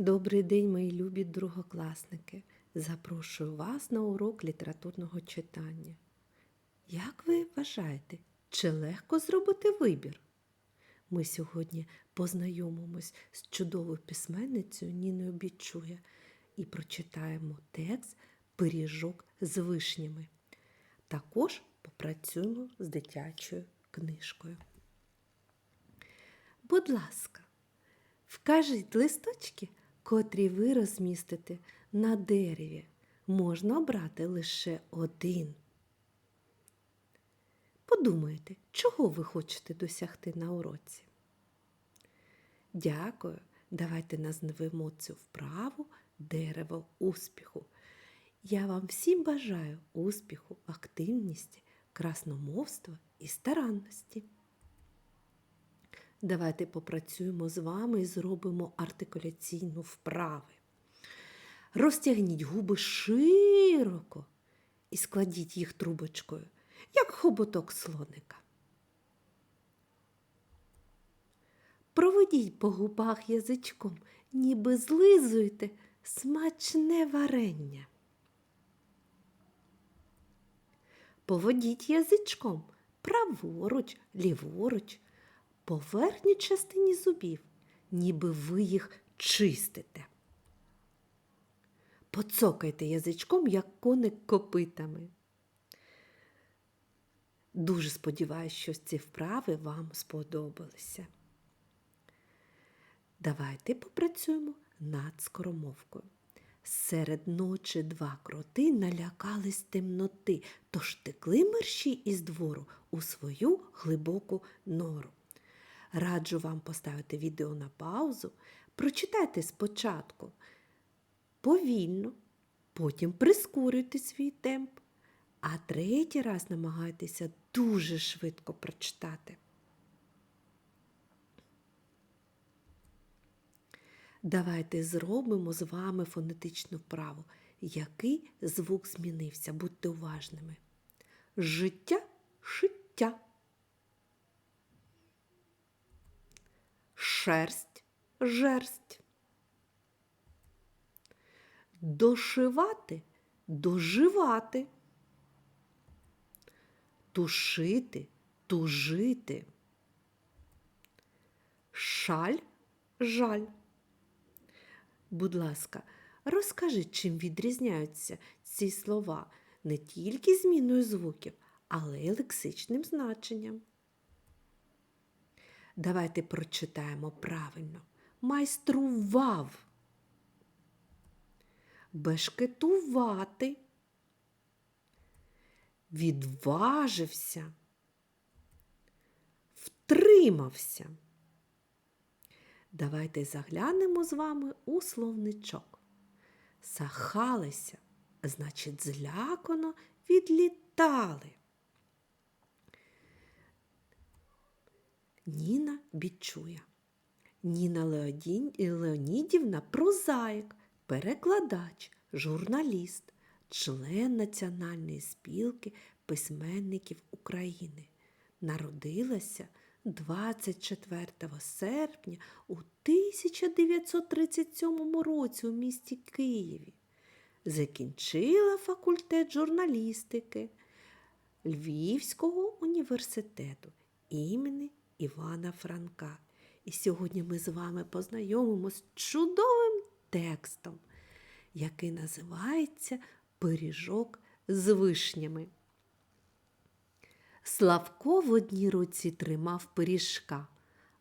Добрий день, мої любі другокласники. Запрошую вас на урок літературного читання. Як ви вважаєте, чи легко зробити вибір? Ми сьогодні познайомимось з чудовою письменницею Ніною Бічуя і прочитаємо текст Пиріжок з вишнями. Також попрацюємо з дитячою книжкою. Будь ласка, Вкажіть листочки, котрі ви розмістите на дереві. Можна обрати лише один. Подумайте, чого ви хочете досягти на уроці. Дякую. Давайте назвемо цю вправу дерево успіху. Я вам всім бажаю успіху, активності, красномовства і старанності. Давайте попрацюємо з вами і зробимо артикуляційну вправи. Розтягніть губи широко і складіть їх трубочкою, як хоботок слоника. Проведіть по губах язичком, ніби злизуєте смачне варення. Поводіть язичком праворуч, ліворуч по верхній частині зубів, ніби ви їх чистите. Поцокайте язичком, як коник копитами. Дуже сподіваюся, що ці вправи вам сподобалися. Давайте попрацюємо над скоромовкою. Серед ночі два кроти налякались темноти, тож текли мерщі із двору у свою глибоку нору. Раджу вам поставити відео на паузу, прочитайте спочатку повільно, потім прискорюйте свій темп, а третій раз намагайтеся дуже швидко прочитати. Давайте зробимо з вами фонетичну вправу. Який звук змінився? Будьте уважними. Життя шиття. Шерсть, жерсть. Дошивати, доживати, тушити, тужити. Шаль, жаль. Будь ласка, розкажи, чим відрізняються ці слова не тільки зміною звуків, але й лексичним значенням. Давайте прочитаємо правильно. Майстрував. Бешкетувати. Відважився. Втримався. Давайте заглянемо з вами у словничок. Сахалися, значить, злякано відлітали. Ніна Бічуя. Ніна Леонідівна прозаїк, перекладач, журналіст, член Національної спілки письменників України. Народилася 24 серпня у 1937 році у місті Києві. Закінчила факультет журналістики Львівського університету імені Івана Франка. І сьогодні ми з вами познайомимося з чудовим текстом, який називається Пиріжок з вишнями. Славко в одній руці тримав пиріжка,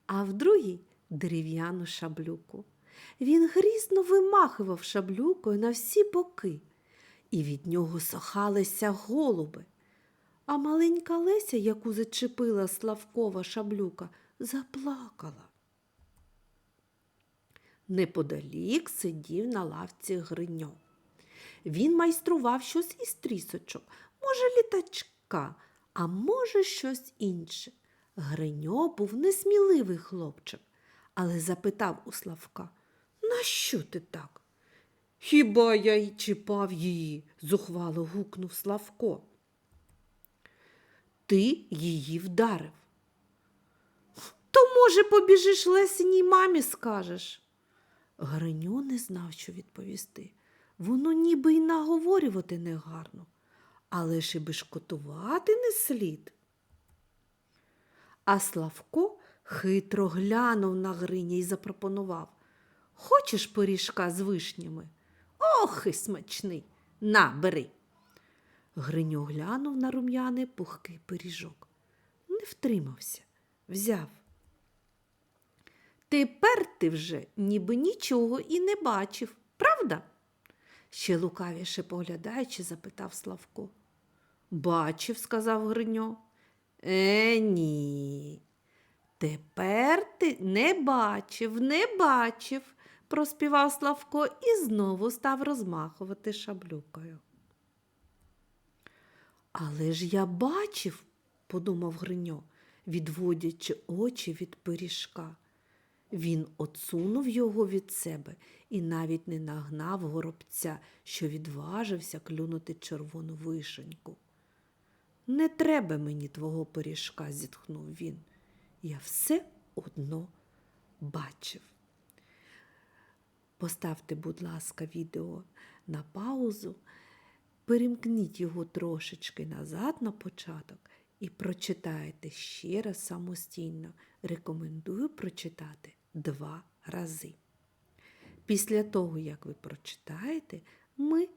а в другій дерев'яну шаблюку. Він грізно вимахував шаблюкою на всі боки, і від нього сохалися голуби. А маленька Леся, яку зачепила Славкова шаблюка, заплакала. Неподалік сидів на лавці Гриньо. Він майстрував щось із трісочок, може, літачка, а може, щось інше. Гриньо був несміливий хлопчик, але запитав у Славка, нащо ти так? Хіба я й чіпав її? зухвало гукнув Славко ти її вдарив. То, може, побіжиш Лесиній мамі скажеш. Гриньо не знав, що відповісти. Воно ніби й наговорювати негарно, але ж і бешкотувати не слід. А Славко хитро глянув на Гриня і запропонував Хочеш пиріжка з вишнями? Ох, і смачний. На, бери. Гриньо глянув на рум'яний пухкий пиріжок. Не втримався, взяв. Тепер ти вже ніби нічого і не бачив, правда? Ще лукавіше поглядаючи, запитав Славко. Бачив, сказав Гриньо. Е, ні. Тепер ти не бачив, не бачив, проспівав Славко і знову став розмахувати шаблюкою. Але ж я бачив, подумав Гриньо, відводячи очі від пиріжка. Він отсунув його від себе і навіть не нагнав горобця, що відважився клюнути червону вишеньку. Не треба мені твого пиріжка, зітхнув він. Я все одно бачив. Поставте, будь ласка, відео на паузу, перемкніть його трошечки назад на початок і прочитайте ще раз самостійно. Рекомендую прочитати два рази. Після того, як ви прочитаєте, ми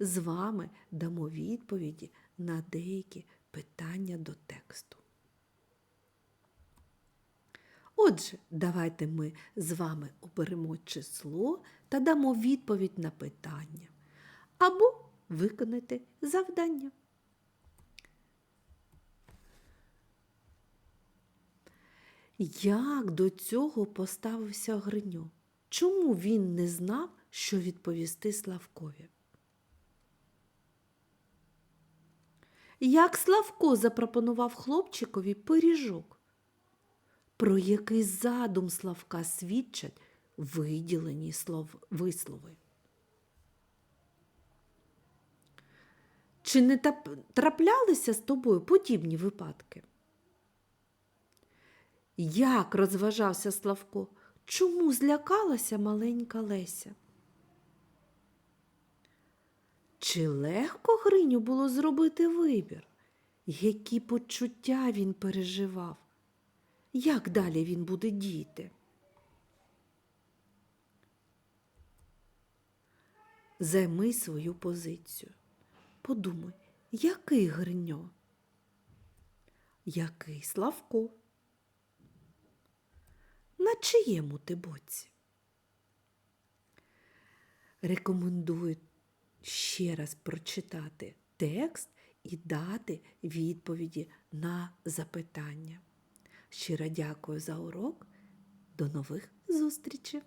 з вами дамо відповіді на деякі питання до тексту. Отже, давайте ми з вами оберемо число та дамо відповідь на питання або виконати завдання. Як до цього поставився Гриньо? Чому він не знав, що відповісти Славкові? Як Славко запропонував хлопчикові пиріжок? Про який задум Славка свідчать виділені слов вислови? Чи не траплялися з тобою подібні випадки? Як розважався Славко? Чому злякалася маленька Леся? Чи легко Гриню було зробити вибір? Які почуття він переживав? Як далі він буде діяти? Займи свою позицію. Подумай, який Гриньо? Який Славко? На чиєму ти боці? Рекомендую ще раз прочитати текст і дати відповіді на запитання. Щиро дякую за урок. До нових зустрічей!